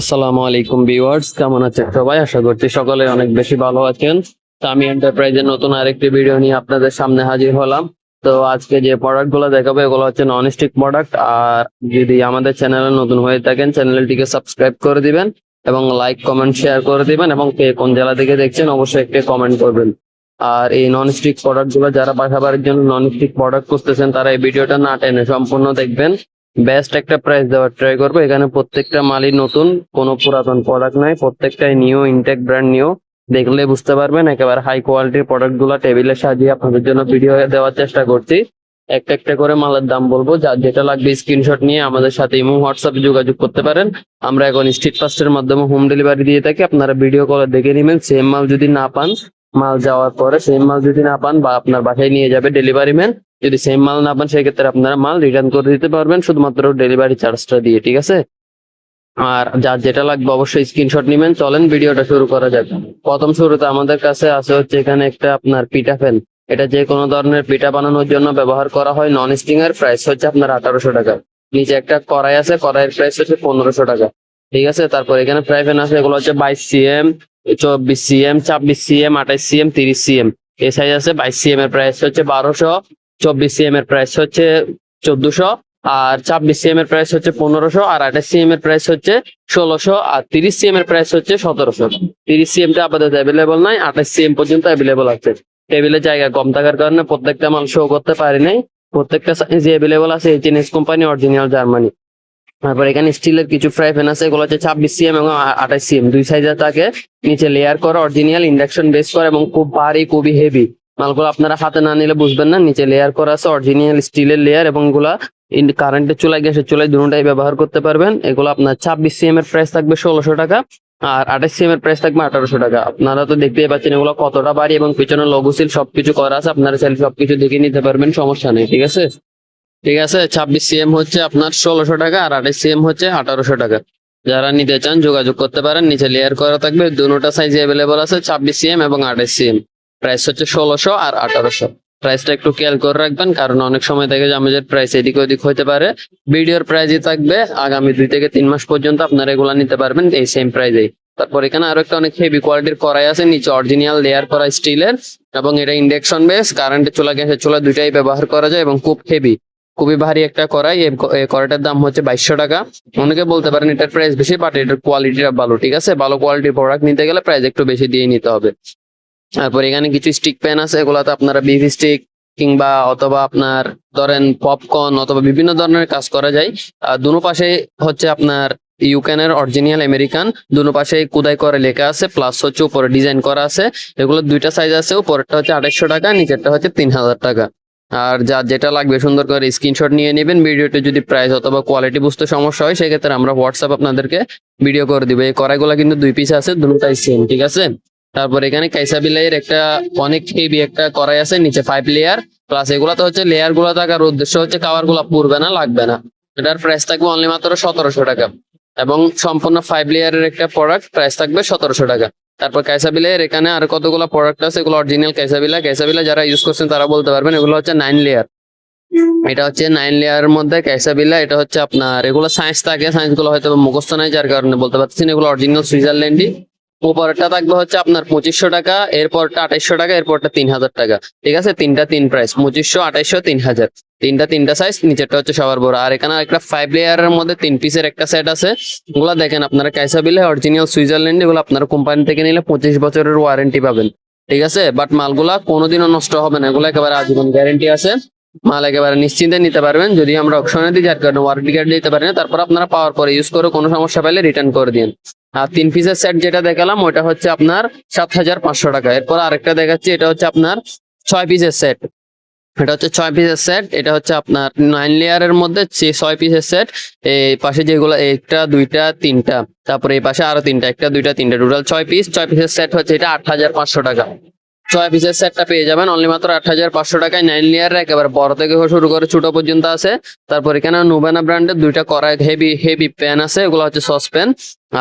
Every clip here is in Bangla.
আসসালামু আলাইকুম ভিউয়ার্স, কেমন আছেন সবাই? আশা করছি সকলে অনেক বেশি ভালো আছেন। তো আমি এন্টারপ্রাইজের নতুন আরেকটি ভিডিও নিয়ে আপনাদের সামনে হাজির হলাম। তো আজকে যে প্রোডাক্টগুলো দেখাবো, এগুলো হচ্ছে ননস্টিক প্রোডাক্ট আর যদি আমাদের চ্যানেলে নতুন হয়ে থাকেন চ্যানেলটিকে সাবস্ক্রাইব করে দিবেন এবং লাইক কমেন্ট শেয়ার করে দিবেন এবং কে কোন জেলা থেকে দেখছেন, অবশ্যই একটি কমেন্ট করবেন। আর এই নন স্টিক প্রোডাক্টগুলো যারা বাসা বাড়ির জন্য ননস্টিক প্রোডাক্ট খুঁজতেছেন, তারা এই ভিডিওটা না টেনে সম্পূর্ণ দেখবেন। বেস্ট একটা প্রাইস দেওয়ার ট্রাই করব। এখানে প্রত্যেকটা মালই নতুন, কোনো পুরাতন প্রোডাক্ট নাই, প্রত্যেকটাই নিউ ইনটেক ব্র্যান্ড নিউ দেখলে বুঝতে পারবেন, একেবারে হাই কোয়ালিটির প্রোডাক্টগুলা টেবিলে সাজিয়ে আপনাদের জন্য ভিডিও দেওয়ার চেষ্টা করছি। একটা একটা করে মালের দাম বলব, যার যেটা লাগবে স্ক্রিনশট নিয়ে আমাদের সাথে ইমো হোয়াটসঅ্যাপে যোগাযোগ করতে পারেন। আমরা এখন স্ট্রিট ফাস্টের মাধ্যমে হোম ডেলিভারি দিয়ে থাকি। আপনারা ভিডিও কলে দেখে নেবেন সেম মাল যদি না পান মাল যাওয়ার পরে সেম মাল যদি না পান বা আপনার বাসায় নিয়ে যাবে ডেলিভারি ম্যান যদি সেম মাল না পান, সেক্ষেত্রে আপনারা মাল রিটার্ন করে দিতে পারবেন, শুধুমাত্র ডেলিভারি চার্জটা দিয়ে, ঠিক আছে? আর যার যেটা লাগবে অবশ্যই স্ক্রিনশট নেবেন। চলেন, ভিডিওটা শুরু করা যাক। প্রথম শুরুতে আমাদের কাছে আছে হচ্ছে এখানে একটা আপনার পিঠা ফ্যান এটা যে কোনো ধরনের পিঠা বানানোর জন্য ব্যবহার করা হয় নন স্টিং এর প্রাইস হচ্ছে আপনার আঠারোশো টাকা। নিচে একটা কড়াই আছে, কড়াইয়ের প্রাইস হচ্ছে পনেরোশো টাকা। ঠিক আছে? তারপর এখানে ফ্রাই প্যান আছে, এগুলো হচ্ছে বাইশ সিএম চব্বিশ সিএম ছাব্বিশ সিএম আঠাইশ সিএম তিরিশ সিএম এই সাইজ আছে বাইশ সিএম এর প্রাইস হচ্ছে বারোশো, চব্বিশ সিএম এর প্রাইস হচ্ছে চোদ্দশো, আর ছাব্বিশ সিএম এর প্রাইস হচ্ছে পনেরোশো, আর আঠাশ সিএম এর প্রাইস হচ্ছে ষোলোশো, আর তিরিশ সিএম এর প্রাইস হচ্ছে সতেরোশো। তিরিশ সিএম টা আপাতত অ্যাভেলেবল নাই আঠাশ সিএম পর্যন্ত অ্যাভেলেবল আছে। টেবিলের জায়গা কম থাকার কারণে প্রত্যেকটা মাল শো করতে পারি নাই। প্রত্যেকটা সাইজ অ্যাভেলেবল আছে এইচএনএস কোম্পানি অরিজিনাল জার্মানি তারপর এখানে স্টিলের কিছু ফ্রাই প্যান আছে, এগুলো হচ্ছে ছাব্বিশ সিএম এবং আঠাশ সিএম। দুই সাইজের থাকে, নিচে লেয়ার করা অরিজিনাল ইন্ডাকশন বেস করা এবং খুব ভারী, খুবই হেভি মালগুলো আপনারা হাতে না নিলে বুঝবেন না, নিচে লেয়ার করা আছে অরিজিনাল স্টিলের লেয়ার এবং এগুলা কারেন্টের চুলায়, গ্যাসের চুলায় দুটাই ব্যবহার করতে পারবেন। এগুলো আপনার ছাব্বিশ সিএম এর প্রাইস থাকবে ষোলোশো টাকা আর আঠাশ সিএম এর প্রাইস থাকবে আঠারোশো টাকা। আপনারা তো দেখতেই পাচ্ছেন এগুলো কতটা বাড়ি এবং পিছনে লঘু সিল সবকিছু করা আছে, আপনারা চাইলে সবকিছু দেখে নিতে পারবেন, সমস্যা নেই, ঠিক আছে? ঠিক আছে, ছাব্বিশ সিএম হচ্ছে আপনার ষোলোশো টাকা আর আঠাশ সিএম হচ্ছে আঠারোশো টাকা। যারা নিতে চান যোগাযোগ করতে পারেন, নিচে লেয়ার করা থাকবে দুটোটা সাইজ অ্যাভেলেবল আছে, ছাব্বিশ সিএম এবং আঠাশ সিএম প্রাইস হচ্ছে ষোলোশো আর আঠারোশো। প্রাইসটা একটু খেয়াল করে রাখবেন, কারণ অনেক সময় থেকে জামেজের প্রাইস এদিক ওদিক হতে পারে। ভিডিওর প্রাইসই থাকবে, আগামী দুই থেকে তিন মাস পর্যন্ত আপনারা এগুলা নিতে পারবেন, এই সেম প্রাইসেই তারপর এখানে আরও একটা অনেক হেভি কোয়ালিটির কড়াই আছে, নিচে অরিজিনাল লেয়ার করা স্টিলের এবং এটা ইন্ডাকশন বেস কারেন্টের চুলা, গ্যাসের চুলা দুইটাই ব্যবহার করা যায় এবং খুব হেভি খুবই ভারী একটা কড়াই এই কড়াইটার দাম হচ্ছে বাইশশো টাকা। অনেকে বলতে পারেন এটার প্রাইস বেশি বাট এটার কোয়ালিটিটা ভালো, ঠিক আছে? ভালো কোয়ালিটির প্রোডাক্ট নিতে গেলে প্রাইস একটু বেশি দিয়ে নিতে হবে। তারপর এখানে কিছু স্টিক প্যান আছে, এগুলাতে আপনারা বিফ স্টিক কিংবা অথবা আপনার ধরেন পপকর্ন অথবা বিভিন্ন ধরনের কাজ করা যায়। আর দুনো পাশে হচ্ছে আপনার ইউক্যানের অরিজিনাল আমেরিকান দুনো পাশে কুদাই করে লেখা আছে প্লাস হচ্ছে উপরে ডিজাইন করা আছে। এগুলো দুইটা সাইজ আছে, উপরেরটা হচ্ছে আড়াইশো টাকা, নিচেরটা হচ্ছে তিন হাজার টাকা। আর যা যেটা লাগবে সুন্দর করে স্ক্রিনশট নিয়ে নেবেন, ভিডিওতে যদি প্রাইস অথবা কোয়ালিটি বুঝতে সমস্যা হয়, সেক্ষেত্রে আমরা হোয়াটসঅ্যাপ আপনাদেরকে ভিডিও করে দিব। এই কড়াইগুলো কিন্তু দুই পিস আছে দুটোটাই সেম ঠিক আছে? তারপর এখানে কাইসা বিলাইয়ের একটা অনেক হেভি একটা কড়াই আছে, নিচে ফাইভ লেয়ার প্লাস এগুলাতে হচ্ছে লেয়ারগুলো থাকার উদ্দেশ্য হচ্ছে খাবারগুলা পুড়বে না, লাগবে না। এটার প্রাইস থাকবে অনলি মাত্র সতেরোশো টাকা। এবং সম্পূর্ণ ফাইভ লেয়ারের একটা প্রোডাক্ট প্রাইস থাকবে সতেরোশো টাকা। তারপর ক্যাসাবিলাইয়ের এখানে আর কতগুলো প্রোডাক্ট আছে, এগুলো অরিজিনাল ক্যাসাবিলা ক্যাসাবিলা যারা ইউজ করছেন তারা বলতে পারবেন এগুলো হচ্ছে নাইন লেয়ার এটা হচ্ছে নাইন লেয়ারের মধ্যে ক্যাসাবিলা এটা হচ্ছে আপনার, এগুলো সায়েন্স থাকে সায়েন্সগুলো হয়তো মুখস্থ নাই, যার কারণে বলতে পারছেন এগুলো অরিজিনাল সুইজারল্যান্ডই উপরটা থাকবে হচ্ছে আপনার পঁচিশশো টাকা, এরপরটা আঠাইশশো টাকা, এরপরটা তিন হাজার টাকা। ঠিক আছে? তিনটা তিন প্রাইস পঁচিশশো, আঠাইশশো তিন হাজার তিনটা তিনটা সাইজ নিচেরটা হচ্ছে সবার বড়। আর এখানে একটা ফাইভ লেয়ারের মধ্যে তিন পিসের একটা সেট আছে। এগুলো দেখেন আপনারা কাইসা বিলে অরিজিনাল সুইজারল্যান্ড এগুলো আপনার কোম্পানি থেকে নিলে পঁচিশ বছরের ওয়ারেন্টি পাবেন। ঠিক আছে? বাট মালগুলা কোনোদিনও নষ্ট হবে না। এগুলো একেবারে আজীবন গ্যারেন্টি আছে। মাল একেবারে নিশ্চিন্তে নিতে পারবেন। যদি আমরা অপশনে দিই, যার কারণে ওয়ারেন্টি কার্ড দিতে পারি না, তারপর আপনারা পাওয়ার পরে ইউজ করে কোনো সমস্যা পেলে রিটার্ন করে দিন। আর তিন পিসের সেট যেটা দেখালাম ওটা হচ্ছে আপনার সাত হাজার পাঁচশো টাকা। এরপর আরেকটা দেখাচ্ছি, এটা হচ্ছে আপনার ছয় পিসের সেট এটা হচ্ছে ছয় পিসের সেট এটা হচ্ছে আপনার নাইন লেয়ারের মধ্যে ছয় পিসের সেট এই পাশে যেগুলো, একটা, দুইটা, তিনটা, তারপরে এই পাশে আরও তিনটা, একটা, দুইটা, তিনটা টোটাল ছয় পিস ছয় পিসের সেট হচ্ছে এটা আট হাজার পাঁচশো টাকা। ছয় পিসের সেটটা পেয়ে যাবেন। অনলি মাত্র আট হাজার পাঁচশো টাকায় নাইন লেয়ারের একেবারে বড় থেকে শুরু করে ছোট পর্যন্ত আছে। তারপর এখানে নোবেনা ব্র্যান্ডের দুইটা কড়াই হেভি হেভি প্যান আছে। এগুলো হচ্ছে সস প্যান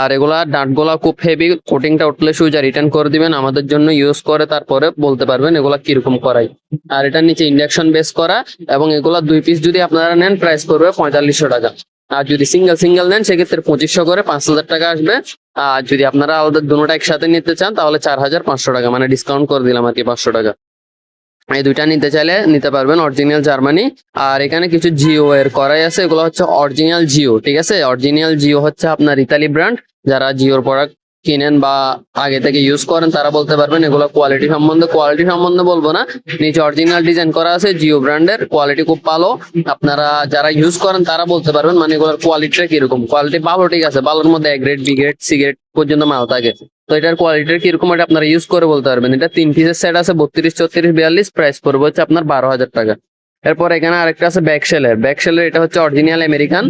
আর এগুলা ডাঁটগুলা খুব হেভি কোটিংটা উঠলে সুজা রিটার্ন করে দিবেন। আমাদের জন্য ইউজ করে তারপরে বলতে পারবেন এগুলা কীরকম করাই। আর এটার নিচে ইন্ডাকশন বেস করা এবং এগুলা দুই পিস যদি আপনারা নেন প্রাইস করবে পঁয়তাল্লিশশো টাকা। আর যদি সিঙ্গেল সিঙ্গেল নেন, সেক্ষেত্রে পঁচিশশো করে পাঁচ হাজার টাকা আসবে। আর যদি আপনারা ওদের দুটো একসাথে নিতে চান, তাহলে চার হাজার পাঁচশো টাকা মানে ডিসকাউন্ট করে দিলাম আর কি পাঁচশো টাকা। এই দুইটা নিতে চাইলে নিতে পারবেন অরিজিনাল জার্মানি আর এখানে কিছু জিও এর করাই আছে, এগুলো হচ্ছে অরিজিনাল জিও ঠিক আছে? অরিজিনাল জিও হচ্ছে আপনার ইতালি ব্র্যান্ড যারা জিওর প্রোডাক্ট কিনেন বা আগে থেকে ইউজ করেন, তারা বলতে পারবেন এগুলো কোয়ালিটি সম্বন্ধে। কোয়ালিটি সম্বন্ধে বলব না, নিচে অরিজিনাল ডিজাইন করা আছে জিও ব্র্যান্ডের কোয়ালিটি খুব ভালো। আপনারা যারা ইউজ করেন, তারা বলতে পারবেন মানে এগুলোর কোয়ালিটিটা কীরকম। কোয়ালিটি ভালো ঠিক আছে, ভালোর মধ্যে এক grade B grade C grade পর্যন্ত মাল থাকে। তো এটার কোয়ালিটির কীরকম এটা আপনারা ইউজ করে বলতে পারবেন। এটা তিন পিসের সেট আছে, বত্রিশ, চৌত্রিশ, বিয়াল্লিশ প্রাইস পড়বে হচ্ছে আপনার বারো হাজার টাকা। এরপর এখানে আরেকটা আছে ব্যাকশেলের ব্যাকশেলের এটা হচ্ছে অরিজিনাল আমেরিকান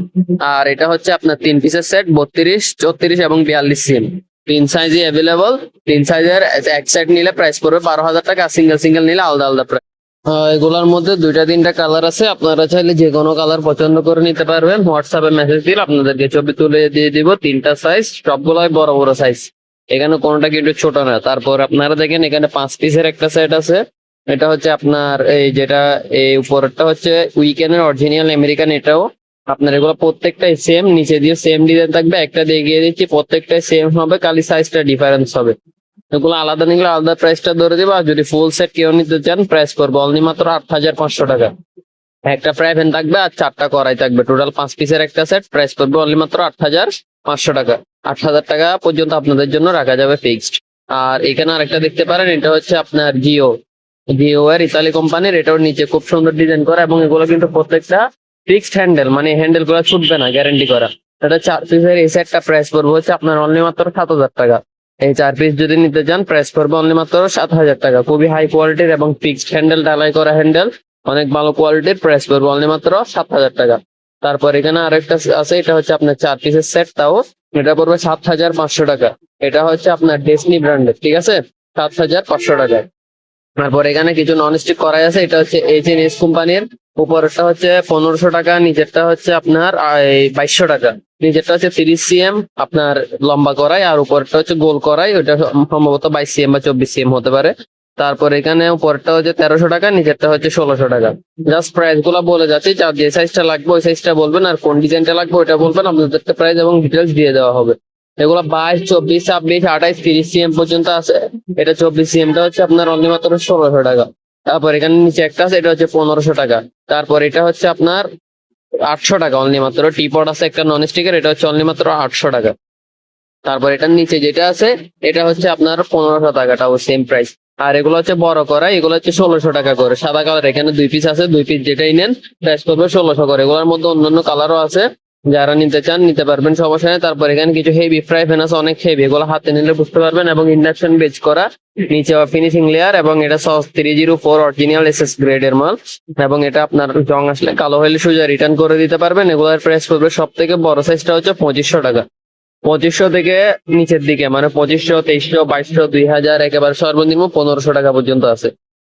আর এটা হচ্ছে আপনার তিন পিসের সেট বত্রিশ, চৌত্রিশ এবং বিয়াল্লিশ সিম তিন সাইজই অ্যাভেলেবল তিন সাইজের এক সেট নিলে প্রাইস পড়বে বারো হাজার টাকা সিঙ্গেল সিঙ্গেল নিলে আলাদা আলাদা প্রাইস এগুলোর মধ্যে দুইটা তিনটা কালার আছে। আপনারা চাইলে যে কোনো কালার পছন্দ করে নিতে পারবেন। হোয়াটসঅ্যাপে মেসেজ দিলে আপনাদেরকে ছবি তুলে দিয়ে দিব তিনটা সাইজ সবগুলোই বড় বড় সাইজ এখানে কোনোটা কিন্তু ছোট না। তারপর আপনারা দেখেন এখানে পাঁচ পিসের একটা সেট আছে। এটা হচ্ছে আপনার এই যেটা, এই উপরেরটা হচ্ছে উইকেন্ডের অরিজিনাল আমেরিকান এটাও। আপনার এগুলো প্রত্যেকটাই সেম নিচে দিয়ে সেম ডিজাইন থাকবে, একটা দিয়ে দেখিয়ে দিচ্ছি, প্রত্যেকটাই সেম হবে, খালি সাইজটা ডিফারেন্স হবে। এগুলো আলাদা নিলে আলাদা প্রাইসটা ধরে দিবা, আর যদি ফুল সেট কেউ নিতে চান প্রাইস করব অনলি মাত্র আট হাজার পাঁচশো টাকা। একটা ফ্রাই প্যান থাকবে আর চারটা কড়াই থাকবে টোটাল পাঁচ পিসের একটা সেট প্রাইস করবে অনলি মাত্র আট হাজার পাঁচশো টাকা। আট হাজার টাকা পর্যন্ত আপনাদের জন্য রাখা যাবে ফিক্সড আর এখানে আরেকটা দেখতে পারেন, এটা হচ্ছে আপনার জিও জিও এর ইতালি কোম্পানির এটার নিচে খুব সুন্দর ডিজাইন করা, এবং এগুলো কিন্তু প্রত্যেকটা ফিক্সড হ্যান্ডেল মানে হ্যান্ডেলগুলো ছুটবে না গ্যারান্টি করা। এটা চার পিসের এই সেটটা প্রাইস পড়বে হচ্ছে আপনার অনলি মাত্র সাত হাজার টাকা। এই চার পিস যদি নিতে চান প্রাইস পড়বে অনলি মাত্র সাত হাজার টাকা। খুবই হাই কোয়ালিটির এবং ফিক্সড হ্যান্ডেল ডালাই করা হ্যান্ডেল অনেক ভালো কোয়ালিটির প্রাইস পড়বে অনলি মাত্র সাত হাজার টাকা। তারপর এখানে আরেকটা আছে, এটা হচ্ছে আপনার চার পিসের সেট তাও, এটা পড়বে সাত হাজার পাঁচশো টাকা। এটা হচ্ছে আপনার ডেসনি ব্র্যান্ডের ঠিক আছে? সাত হাজার পাঁচশো টাকা তারপর এখানে কিছু নন স্টিক করাই আছে, এটা হচ্ছে এইচ এন এস কোম্পানির উপরেরটা হচ্ছে পনেরোশো টাকা, নিচেরটা হচ্ছে আপনার বাইশশো টাকা। নিচেরটা হচ্ছে তিরিশ সিএম, আপনার লম্বা করাই, আর উপরেরটা হচ্ছে গোল করাই, ওইটা সম্ভবত বাইশ সিএম বা চব্বিশ সিএম হতে পারে। তারপর এখানে উপরেরটা হচ্ছে তেরোশো টাকা, নিচেরটা হচ্ছে ষোলোশো টাকা। জাস্ট প্রাইসগুলো বলে যাচ্ছি যার যে সাইজটা লাগবে, ওই সাইজটা বলবেন, আর কোন ডিজাইনটা লাগবে, ওইটা বলবেন, আপনাদেরকে প্রাইস এবং ডিটেলস দিয়ে দেওয়া হবে। এগুলো বাইশ, চব্বিশ, ছাব্বিশ, আঠাইশ, তিরিশ সিএম পর্যন্ত আছে। এটা চব্বিশ সিএমটা হচ্ছে আপনার অনলি মাত্র ষোলোশো টাকা। তারপর এখানে নিচে একটা আছে, এটা হচ্ছে পনেরোশো টাকা। তারপর এটা হচ্ছে আপনার আটশো টাকা অনলি মাত্র। টিপট আছে একটা নন স্টিকার এটা হচ্ছে অনলি মাত্র আটশো টাকা। তারপর এটার নিচে যেটা আছে, এটা হচ্ছে আপনার পনেরোশো টাকাটাও সেম প্রাইস আর এগুলো হচ্ছে বড় করা, এগুলো হচ্ছে ষোলোশো টাকা করে। সাদা কালার এখানে দুই পিস আছে, দুই পিস যেটাই নেন প্রাইস করবে ষোলোশো করে। এগুলোর মধ্যে অন্যান্য কালারও আছে। যারা নিতে চান, নিতে পারবেন, সমস্যা নেই। তারপর এখানে কিছু হেভি ফ্রাই প্যান আছে, অনেক হেভি এগুলো হাতে নিলে বুঝতে পারবেন এবং ইন্ডাকশন বেচ করা, নিচে ফিনিশিং লেয়ার এবং এটা SS three zero four original S S গ্রেডের মাল। এবং এটা আপনার জং আসলে কালো হলে সোজা রিটার্ন করে দিতে পারবেন। এগুলোর প্রাইস পড়বে সব থেকে বড় সাইজটা হচ্ছে পঁচিশশো টাকা। পঁচিশশো থেকে নিচের দিকে মানে পঁচিশশো, তেইশশো, বাইশশো দুই হাজার একেবারে সর্বনিম্ন পনেরোশো টাকা পর্যন্ত আছে।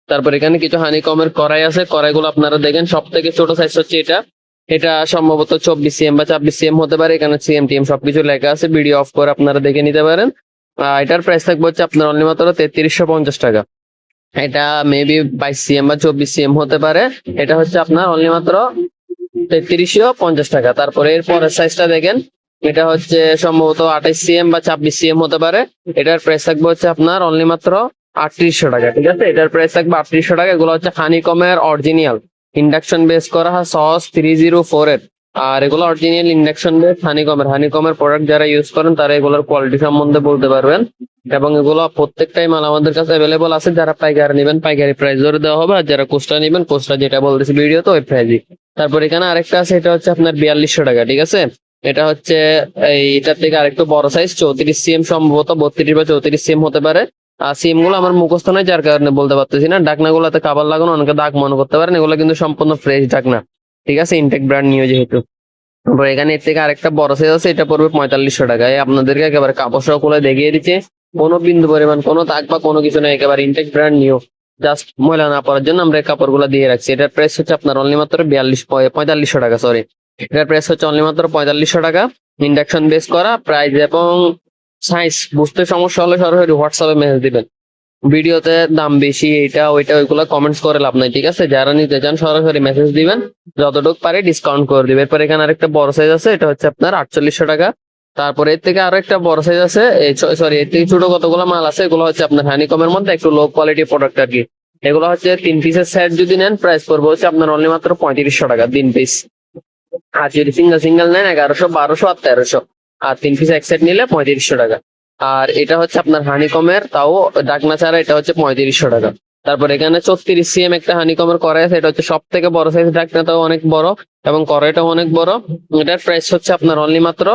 তারপর এখানে কিছু হানি কমের কড়াই আছে। কড়াইগুলো আপনারা দেখেন সব থেকে ছোট সাইজ হচ্ছে এটা। এটা সম্ভবত চব্বিশ সিএম বা ছাব্বিশ সিএম হতে পারে, এখানে সিএম টিএম সবকিছু লেখা আছে ভিডিও অফ করে আপনারা দেখে নিতে পারেন। এটার প্রাইস থাকবে হচ্ছে আপনার অনলি মাত্র তেত্রিশশো পঞ্চাশ টাকা। এটা মেবি বাইশ সিএম বা চব্বিশ সিএম হতে পারে, এটা হচ্ছে আপনার অনলি মাত্র তেত্রিশশো পঞ্চাশ টাকা। তারপরে এর পরের সাইজটা দেখেন, এটা হচ্ছে সম্ভবত আঠাইশ সিএম বা ছাব্বিশ সিএম হতে পারে, এটার প্রাইস থাকবে হচ্ছে আপনার অনলি মাত্র আটত্রিশশো টাকা, ঠিক আছে? এটার প্রাইস থাকবে আটত্রিশশো টাকা, এগুলো হচ্ছে হানিকমের অরিজিনাল ইন্ডাকশন বেস করা হয় সস থ্রি জিরো ফোর এর। আর এগুলো অরিজিনাল ইন্ডাকশন বেস হানিকমের হানিকমের প্রোডাক্ট যারা ইউজ করেন, তারা এগুলোর কোয়ালিটি সম্বন্ধে বলতে পারবেন। এবং এগুলো প্রত্যেকটাই মাল আমাদের কাছে অ্যাভেলেবল আছে। যারা পাইকারি নেবেন, পাইকারি প্রাইস ধরে দেওয়া হবে। আর যারা কোস্টা নেবেন কোস্টা যেটা বলতেছি ভিডিও তো ওই প্রাইসই তারপর এখানে আরেকটা আছে, এটা হচ্ছে আপনার বিয়াল্লিশশো টাকা, ঠিক আছে? এটা হচ্ছে, এই এটার থেকে আরেকটু বড় সাইজ চৌত্রিশ সিএম সম্ভবত, বত্রিশ বা চৌত্রিশ সিএম হতে পারে। সিএমগুলো আমার মুখস্থ নয় যার কারণে বলতে পারতেছি না। ডাকনা গুলোতে কাবার লাগানো, অনেকে দাগ মনে করতে পারেন, এগুলো কিন্তু সম্পূর্ণ ফ্রেশ ডাকনা। ঠিক আছে ইনটেক ব্র্যান্ড নিয়ে যেহেতু। তারপর এখানে এর থেকে আরেকটা বড় সাইজ আছে, এটা পড়বে পঁয়তাল্লিশশো টাকা। আপনাদেরকে একেবারে কাপড় সহ দেখিয়ে দিচ্ছে। কোনো বিন্দু পরিমাণ, কোনো দাগ বা কোনো কিছু নেই, একেবারে ইনটেক ব্র্যান্ড নিউ জাস্ট ময়লা না পড়ার জন্য আমরা এই কাপড়গুলো দিয়ে রাখছি। এটার প্রাইস হচ্ছে আপনার অনলি মাত্র বিয়াল্লিশ পঁয়তাল্লিশশো টাকা সরি এটার প্রাইস হচ্ছে অনলি মাত্র পঁয়তাল্লিশশো টাকা। ইন্ডাকশন বেস করা প্রাইস এবং সাইজ বুঝতে সমস্যা হলে সরাসরি হোয়াটসঅ্যাপে মেসেজ দিবেন। ভিডিওতে দাম বেশি এটা ওইটা, ওইগুলো কমেন্টস করে লাভ নাই, ঠিক আছে? যারা নিতে চান সরাসরি মেসেজ দিবেন। যতটুকু পারে ডিসকাউন্ট করে দিবে এরপর এখানে আরেকটা বড় সাইজ আছে, এটা হচ্ছে আপনার আটচল্লিশশো টাকা। তারপরে এর থেকে আরও একটা বড় সাইজ আছে সরি এর থেকে ছোট কতগুলো মাল আছে, এগুলো হচ্ছে আপনার হানিকমের মধ্যে একটু লো কোয়ালিটি প্রোডাক্ট আর কি। এগুলো হচ্ছে তিন পিসের সেট যদি নেন প্রাইস পড়বে হচ্ছে আপনার অনলি মাত্র পঁয়ত্রিশশো টাকা, তিন পিস আর যদি সিঙ্গেল সিঙ্গেল নেন, এগারোশো, বারোশো আর তেরোশো। আর তিন পিস এক সেট নিলে পঁয়ত্রিশশো টাকা। আর এটা হচ্ছে আপনার হানিকমের তাও ডাকনা ছাড়া এটা হচ্ছে পঁয়ত্রিশশো টাকা। তারপর এখানে চৌত্রিশ সিএম একটা হানিকমের করে আছে, এটা হচ্ছে সব থেকে বড় সাইজ ডাকনাটাও অনেক বড় এবং কড়াইটাও অনেক বড়। এটার প্রাইস হচ্ছে আপনার অনলি মাত্র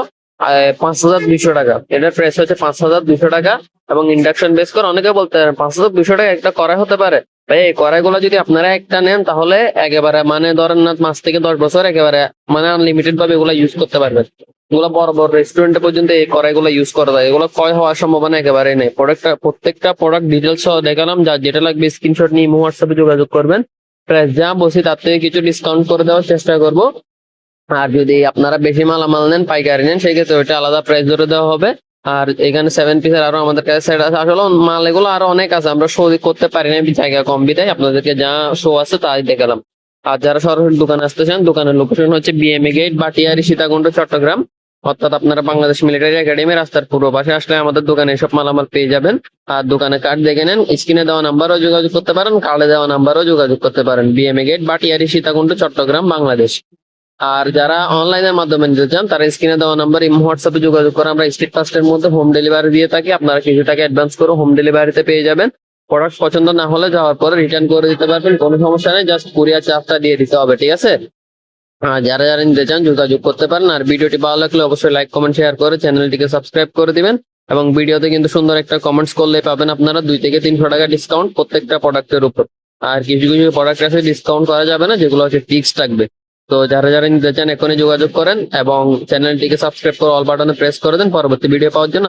পাঁচ হাজার দুইশো টাকা। এটার প্রাইস হচ্ছে পাঁচ হাজার দুইশো টাকা এবং ইন্ডাকশন বেস করে অনেকে বলতে পারেন পাঁচ হাজার দুইশো টাকা একটা কড়াই হতে পারে। ভাই, এই কড়াইগুলো যদি আপনারা একটা নেন, তাহলে একেবারে মানে ধরেন না পাঁচ থেকে দশ বছর একেবারে মানে আনলিমিটেড ভাবে এগুলো ইউজ করতে পারবেন। এগুলো বড় বড় রেস্টুরেন্টে পর্যন্ত এই কড়াইগুলো ইউজ করা যায়। এগুলো ক্ষয় হওয়ার সম্ভাবনা একেবারেই নেই। প্রোডাক্টটা প্রত্যেকটা প্রোডাক্ট ডিটেলস দেখালাম। যা যেটা লাগবে স্ক্রিনশট নিয়ে হোয়াটসঅ্যাপে যোগাযোগ করবেন। প্রাইস যা বসি তার থেকে কিছু ডিসকাউন্ট করে দেওয়ার চেষ্টা করব। আর যদি আপনারা বেশি মালামাল নেন, পাইকারি নেন সেই ক্ষেত্রে ওইটা আলাদা প্রাইস ধরে দেওয়া হবে। আর এখানে সেভেন পিসের আরও আমাদের কাছে সেট আছে। আসলে মাল এগুলো আরও অনেক আছে, আমরা শো করতে পারি না জায়গা কম বিদায় আপনাদেরকে যা শো আছে তাই দেখালাম। আর যারা সরাসরি দোকানে আসতে চান, দোকানের লোকেশন হচ্ছে বিএমএ গেট বাটিয়ারি, সীতাকুণ্ড, চট্টগ্রাম। অর্থাৎ আপনারা বাংলাদেশ মিলিটারি একাডেমি রাস্তার পূর্ব পাশে আসলে আমাদের দোকানে এসব মালামাল পেয়ে যাবেন। আর দোকানে কার্ড দেখে নেন স্ক্রিনে দেওয়া নাম্বারও যোগাযোগ করতে পারেন কার্ডে দেওয়া নাম্বারও যোগাযোগ করতে পারেন। BMA gate Bhatiari, Sitakunda, Chittagong, Bangladesh. আর যারা অনলাইনের মাধ্যমে নিতে চান, তারা স্ক্রিনে দেওয়া নাম্বার ইমো হোয়াটসঅ্যাপে যোগাযোগ করে আমরা স্ট্রিট ফাস্টের মধ্যে হোম ডেলিভারি দিয়ে থাকি। আপনারা কিছু টাকা অ্যাডভান্স করে হোম ডেলিভারিতে পেয়ে যাবেন। প্রোডাক্ট পছন্দ না হলে যাওয়ার পরে রিটার্ন করে দিতে পারবেন। কোনো সমস্যা নেই জাস্ট কুরিয়ার চার্জটা দিয়ে দিতে হবে, ঠিক আছে? আর যারা যারা নিতে চান, যোগাযোগ করতে পারেন। আর ভিডিওটি ভালো লাগলে অবশ্যই লাইক কমেন্ট শেয়ার করে চ্যানেলটিকে সাবস্ক্রাইব করে দিবেন। এবং ভিডিওতে কিন্তু সুন্দর একটা কমেন্টস করলে পাবেন আপনারা দুই থেকে তিনশো টাকা ডিসকাউন্ট প্রত্যেকটা প্রোডাক্টের উপর। আর কিছু কিছু প্রোডাক্ট আছে ডিসকাউন্ট করা যাবে না, যেগুলো হচ্ছে ফিক্স থাকবে। তো যারা যারা নিতে চান এখনই যোগাযোগ করেন এবং চ্যানেলটিকে সাবস্ক্রাইব করে অল বাটনে প্রেস করে দেন। পরবর্তী ভিডিও পাওয়ার জন্য